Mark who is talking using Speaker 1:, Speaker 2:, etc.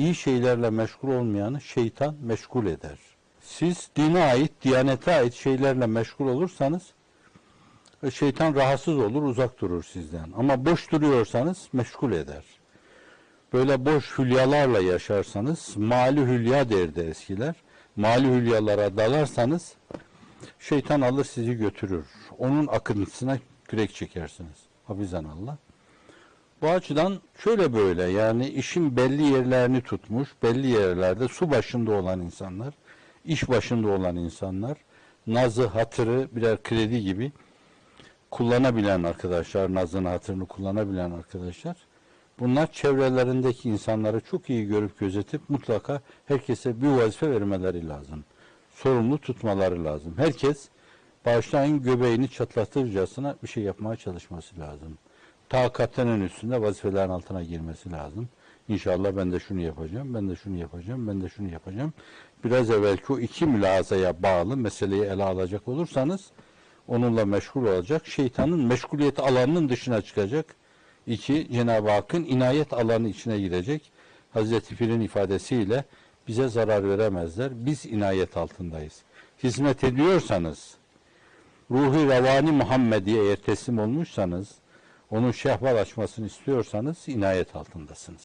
Speaker 1: iyi şeylerle meşgul olmayanı şeytan meşgul eder. Siz dine ait, diyanete ait şeylerle meşgul olursanız e, şeytan rahatsız olur, uzak durur sizden. Ama boş duruyorsanız meşgul eder. Böyle boş hülyalarla yaşarsanız, mali hülya derdi eskiler. Mali hülyalara dalarsanız şeytan alır sizi götürür. Onun akıntısına kürek çekersiniz. Hafizan Allah. Bu açıdan şöyle böyle yani işin belli yerlerini tutmuş, belli yerlerde su başında olan insanlar, iş başında olan insanlar, nazı, hatırı birer kredi gibi kullanabilen arkadaşlar, nazını, hatırını kullanabilen arkadaşlar, bunlar çevrelerindeki insanları çok iyi görüp gözetip mutlaka herkese bir vazife vermeleri lazım. Sorumlu tutmaları lazım. Herkes bağışlayın göbeğini çatlatırcasına bir şey yapmaya çalışması lazım. Takatının üstünde vazifelerin altına girmesi lazım. İnşallah ben de şunu yapacağım, ben de şunu yapacağım, ben de şunu yapacağım. Biraz evvelki o iki mülazaya bağlı meseleyi ele alacak olursanız onunla meşgul olacak. Şeytanın meşguliyet alanının dışına çıkacak. İki, Cenab-ı Hakk'ın inayet alanı içine girecek. Hazreti Pir'in ifadesiyle bize zarar veremezler. Biz inayet altındayız. Hizmet ediyorsanız, ruhi revani Muhammediye eğer teslim olmuşsanız, onun şehval açmasını istiyorsanız inayet altındasınız.